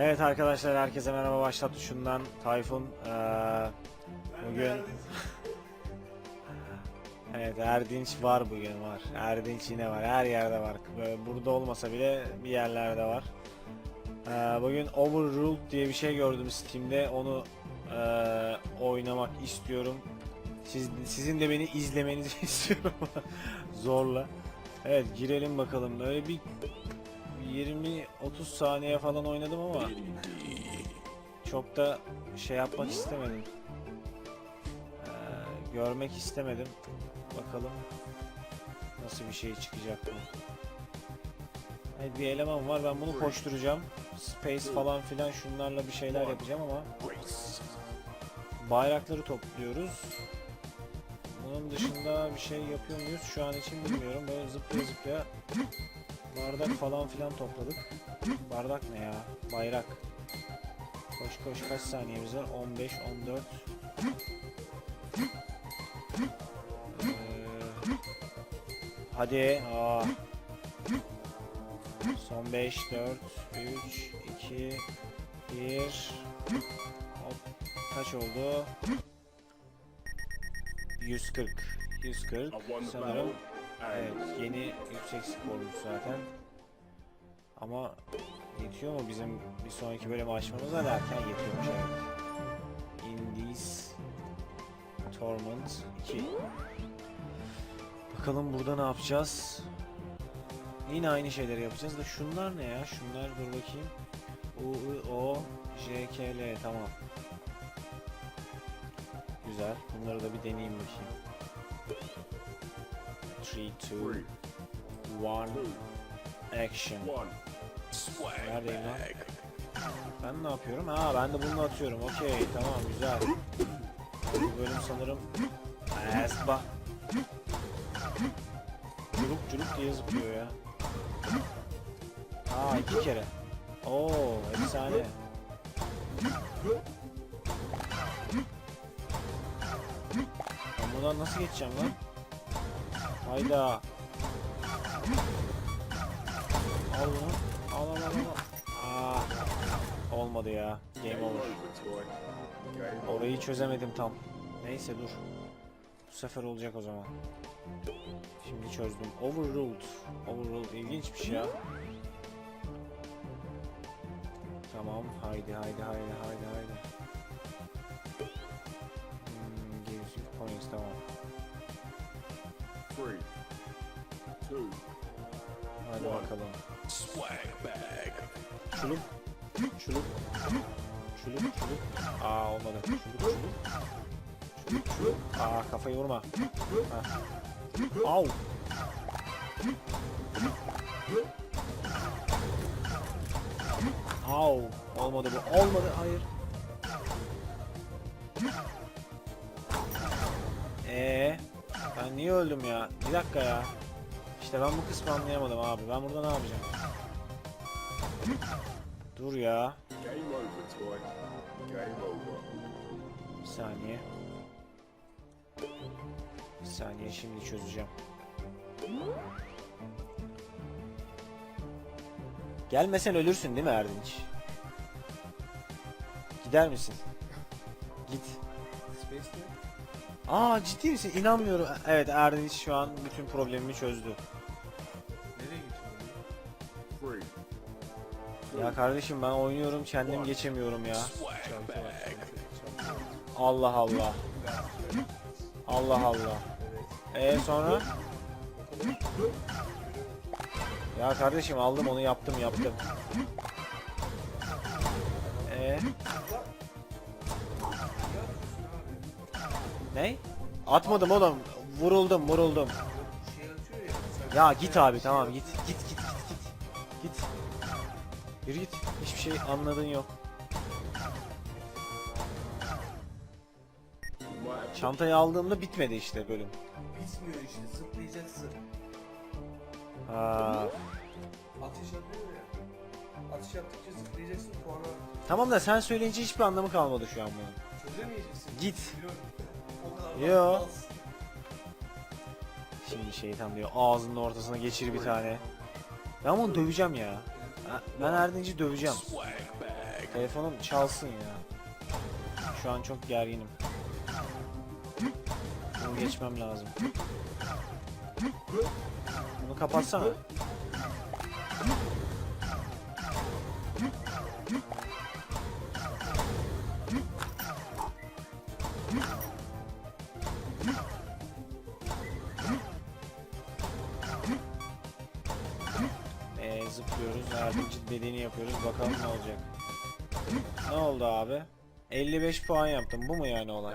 Evet arkadaşlar herkese merhaba. Başlat tuşundan. Tayfun Ee, bugün Evet Erdinç var bugün var. Erdinç yine var. Her yerde var. Böyle burada olmasa bile bir yerlerde var. Ee, Bugün Overruled diye bir şey gördüm Steam'de. Onu ee, oynamak istiyorum. Siz, Sizin de beni izlemenizi istiyorum. Zorla. Evet girelim bakalım. Böyle bir 20-30 saniye falan oynadım ama çok da şey yapmak istemedim. Ee, görmek istemedim. Bakalım nasıl bir şey çıkacak bu. Evet, bir eleman var ben bunu koşturacağım. Space falan filan şunlarla bir şeyler yapacağım ama bayrakları topluyoruz. Bunun dışında bir şey yapıyor muyuz şu an için bilmiyorum. Böyle zıplaya zıplaya bardak falan filan topladık. Bardak ne ya? Bayrak. Koş koş kaç saniyemiz var? 15, 14. Ee, hadi. Aa. Son 5, 4, 3, 2, 1. Hop. Kaç oldu? 140. 140 sanırım. Evet, yeni yüksek skormuş zaten. Ama yetiyor mu bizim bir sonraki bölümü açmamıza derken yetiyormuş evet. In this Torment 2. Bakalım burada ne yapacağız? Yine aynı şeyleri yapacağız da şunlar ne ya? Şunlar dur bakayım. U, I, O, J, K, L tamam. Güzel. Bunları da bir deneyeyim bakayım. 3, 2, 1, action. Neredeyim lan? Ben ne yapıyorum? Ha ben de bunu atıyorum. Okey tamam güzel. Bu bölüm sanırım Esba. Curuk curuk diye zıplıyor ya. Aa iki kere. Oo efsane. Ben buradan nasıl geçeceğim lan? Hayda. Al bunu. Al al al al. Aa, olmadı ya. Game over. Orayı çözemedim tam. Neyse dur. Bu sefer olacak o zaman. Şimdi çözdüm. Overruled. Overruled ilginç bir şey ya. Tamam. Haydi haydi haydi haydi haydi. Hmm, you points tamam. Bakalım. swag bag. Çuluk. Çuluk. Çuluk çuluk. Aa olmadı. Çuluk. Çuluk çuluk. Aa kafayı vurma. Heh. Au. Au. Olmadı bu. Olmadı. Hayır. Ee, ben niye öldüm ya? Bir dakika ya. İşte ben bu kısmı anlayamadım abi. Ben burada ne yapacağım? Dur ya. Bir saniye. Bir saniye şimdi çözeceğim. Gelmesen ölürsün değil mi Erdinç? Gider misin? Git. Aa ciddi misin? İnanmıyorum. Evet Erdinç şu an bütün problemimi çözdü. Kardeşim ben oynuyorum kendim geçemiyorum ya. Allah Allah. Allah Allah. Ee sonra? Ya kardeşim aldım onu yaptım yaptım. Ee? Ne? Atmadım oğlum. Vuruldum vuruldum. Ya git abi tamam git git. Yürü git. Hiçbir şey anladığın yok. Çantayı aldığımda bitmedi işte bölüm. Bitmiyor işte zıplayacaksın. Ha. Ateş atıyor ya. Ateş attıkça zıplayacaksın puanı Tamam da sen söyleyince hiçbir anlamı kalmadı şu an bunun. çözemeyeceksin. Git. Biliyorum. O kadar Yo. Şimdi şeytan diyor ağzının ortasına geçir bir tane. Ben bunu döveceğim ya. Ben Erdinç'i döveceğim. Telefonum çalsın ya. Şu an çok gerginim. Bunu geçmem lazım. Bunu kapatsana. Erdinç'in dediğini yapıyoruz. Bakalım ne olacak. Ne oldu abi? 55 puan yaptım. Bu mu yani olay?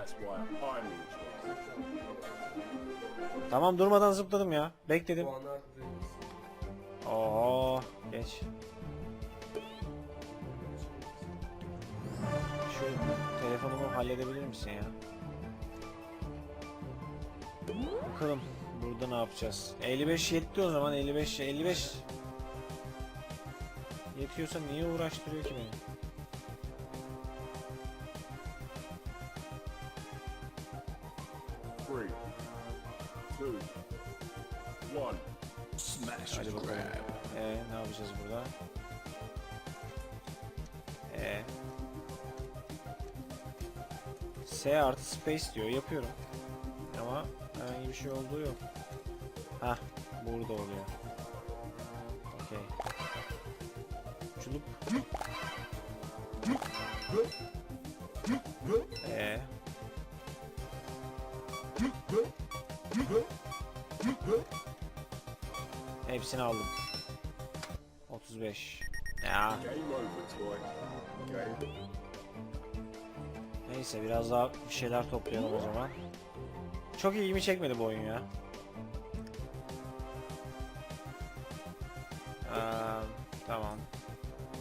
Tamam durmadan zıpladım ya. Bekledim. Oo, geç. Şu telefonumu halledebilir misin ya? Bakalım burada ne yapacağız? 55 yetti o zaman 55 55 Yetiyorsa niye uğraştırıyor ki beni? Three, two, one. Smash Hadi bakalım. Ee, ne yapacağız burada? Ee. S artı space diyor. Yapıyorum. Ama herhangi bir şey olduğu yok. Hah. Burada oluyor. Çulup. Ee. Hepsini aldım. 35. Ya neyse biraz daha bir şeyler toplayalım o zaman. Çok ilgimi çekmedi bu oyun ya.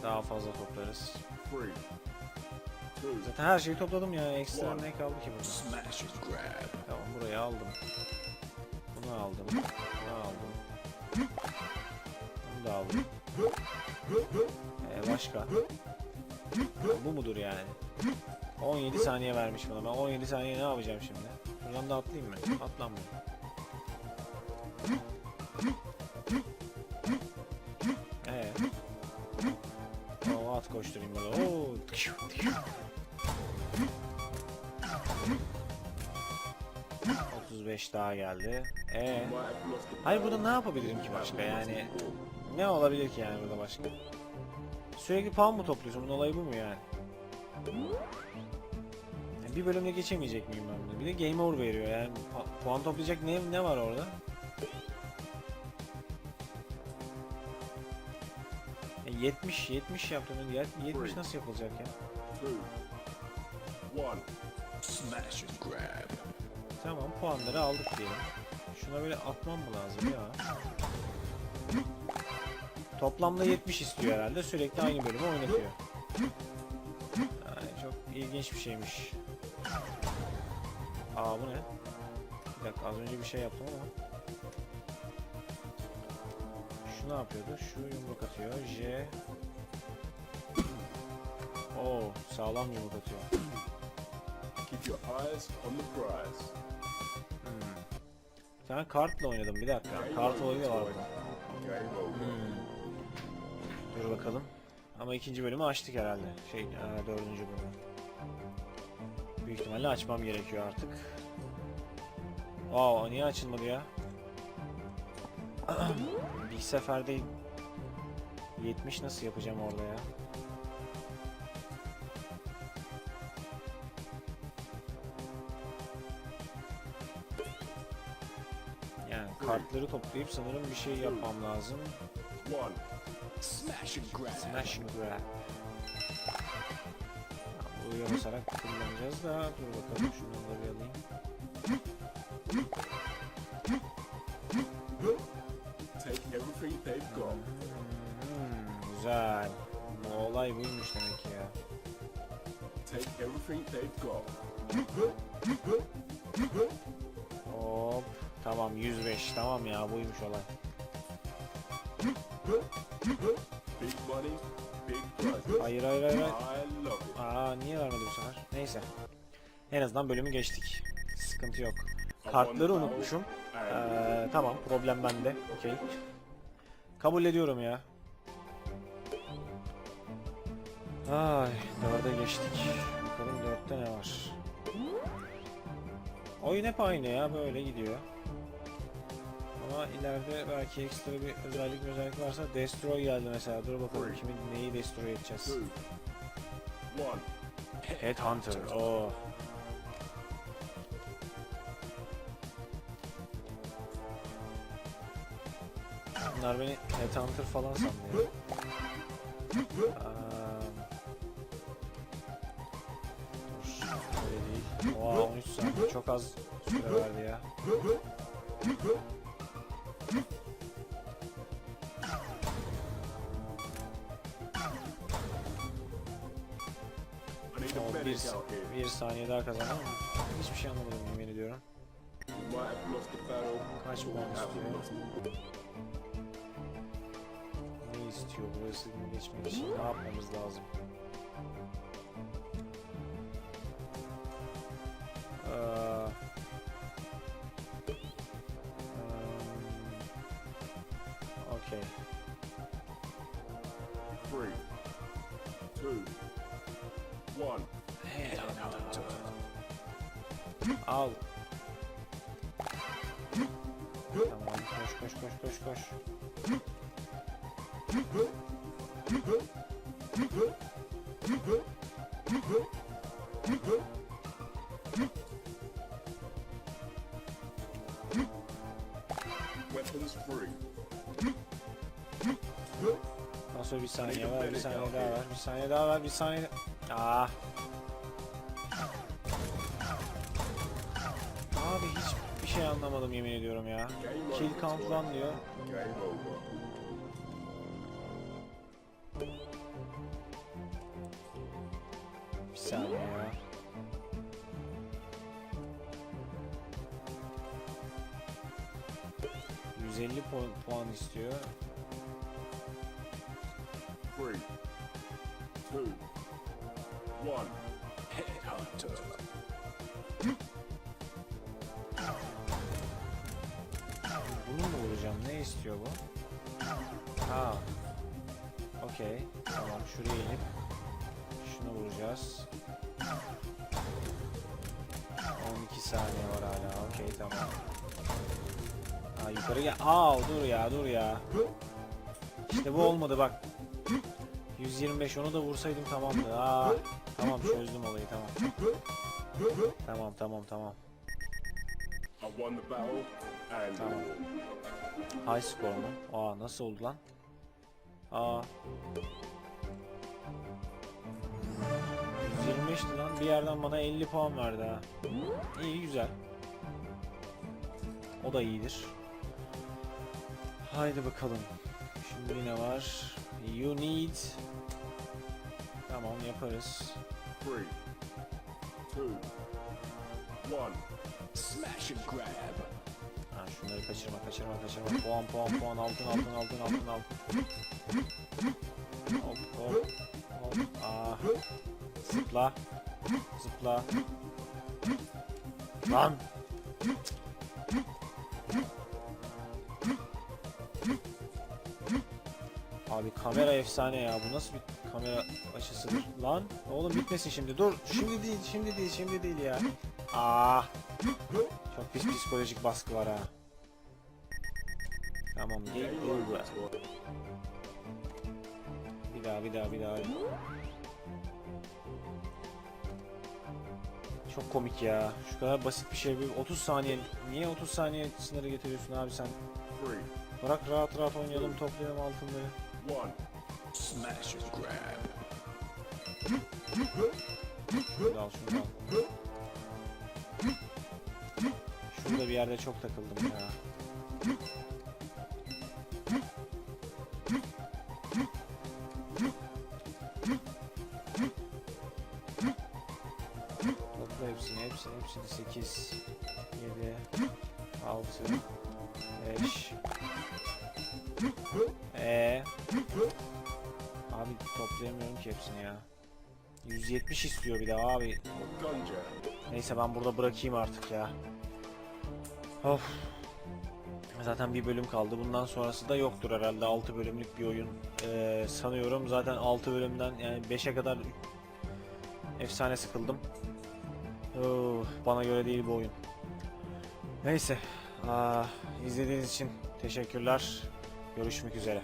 Daha fazla toplarız. Zaten her şeyi topladım ya. Ekstra ne kaldı ki burada? Tamam burayı aldım. Bunu aldım. Bunu aldım. Bunu da aldım. Ee, başka? Bu mudur yani? 17 saniye vermiş bana. Ben 17 saniye ne yapacağım şimdi? Buradan da atlayayım mı? Atlanmıyor. Koşturayım böyle. Oo. 35 daha geldi. Ee. Hayır burada ne yapabilirim ki başka yani? Ne olabilir ki yani burada başka? Sürekli puan mı topluyorsun? Bunun olayı bu mu yani? Yani Bir bölümde geçemeyecek miyim ben bunu? Bir de game over veriyor yani. pu- Puan toplayacak ne, ne var orada? 70 70 yaptım. Yet- 70 nasıl yapılacak ya? one. Smash and grab. Tamam puanları aldık diyelim. Şuna böyle atmam mı lazım ya? Toplamda 70 istiyor herhalde. Sürekli aynı bölümü oynatıyor. Yani çok ilginç bir şeymiş. Aa bu ne? Bir dakika az önce bir şey yaptım ama. Şu ne yapıyordu? Şu yumruk atıyor. J. Oo sağlam yumruk atıyor. Keep your eyes on the prize. Hmm. Tane kartla oynadım bir dakika. Kart olayı var burada. Hmm. Dur bakalım. Ama ikinci bölümü açtık herhalde. Şey, e, dördüncü bölümü. Büyük ihtimalle açmam gerekiyor artık. Wow, niye açılmadı ya? Bir seferde 70 nasıl yapacağım orada ya? Yani kartları toplayıp sanırım bir şey yapmam lazım. Smash and grab. Smash and grab. Buraya basarak kullanacağız da dur bakalım şunları alayım. Güzel. Bu olay buymuş demek ki ya. Take everything they've got. Hop. Tamam 105 tamam ya buymuş olay. Big money, big prizes. Hayır hayır hayır. hayır. I love it. Aa niye vermedi bu sefer? Neyse. En azından bölümü geçtik. Sıkıntı yok. Kartları unutmuşum. Ee, tamam problem bende. Okey. Kabul ediyorum ya. Ay, dörde geçtik. Bakalım dörtte ne var? Oyun hep aynı ya, böyle gidiyor. Ama ileride belki ekstra bir özellik özellik varsa Destroy geldi mesela. Dur bakalım kimin neyi destroy edeceğiz. Headhunter. Oo. Bunlar beni Headhunter falan sanmıyor. Aa, Oha 13 saniye çok az süre verdi ya. O bir, bir saniye daha kazandım hiçbir şey anlamadım yemin ediyorum. Kaç puan istiyor? Ne istiyor burası geçmek için ne yapmamız lazım? Ee, um, Okey. Three. Two. One. Al. Tamam koş koş koş koş koş. Nasıl bir saniye var, bir saniye daha var, bir saniye daha var, bir saniye... Ah. Abi hiçbir şey anlamadım yemin ediyorum ya. Kill over, count Toy. lan diyor. Bir saniye ya. ...150 puan, puan istiyor. Three. Two. One. Headhunter. Bunu mu vuracağım? Ne istiyor bu? Ha. Okey. Tamam şuraya inip şunu vuracağız. 12 saniye var hala. Okey tamam. Ha yukarı gel. Aa dur ya dur ya. İşte bu olmadı bak. 125 onu da vursaydım tamamdı. Aa tamam çözdüm olayı tamam. Tamam tamam tamam. Tamam. High score mu? Aa nasıl oldu lan? Aa. 125'ti lan. Bir yerden bana 50 puan verdi ha. İyi güzel. O da iyidir. Haydi bakalım. Şimdi ne var? You need. Tamam yaparız. three. Two. One. Smash and grab. Ha şunları kaçırma kaçırma kaçırma. Puan puan puan altın altın altın altın altın. Hop hop hop. Ah. Zıpla. Zıpla. Lan. Abi kamera efsane ya. Bu nasıl bir kamera? Lan oğlum bitmesin şimdi. Dur. Şimdi değil, şimdi değil, şimdi değil ya. Ah. Çok pis psikolojik baskı var ha. Tamam over, Toy. Bir daha bir daha bir daha. Çok komik ya. Şu kadar basit bir şey. Bir 30 saniye. Niye 30 saniye sınırı getiriyorsun abi sen? Bırak rahat rahat oynayalım toplayalım altınları. Smash and grab. Şunu da al şunu da al. Şurada bir yerde çok takıldım ya. Ya. 170 istiyor bir de abi. Neyse ben burada bırakayım artık ya. Of. Zaten bir bölüm kaldı. Bundan sonrası da yoktur herhalde. 6 bölümlük bir oyun Ee, sanıyorum. Zaten 6 bölümden yani 5'e kadar efsane sıkıldım. Oh, bana göre değil bu oyun. Neyse. Aa, izlediğiniz için teşekkürler. Görüşmek üzere.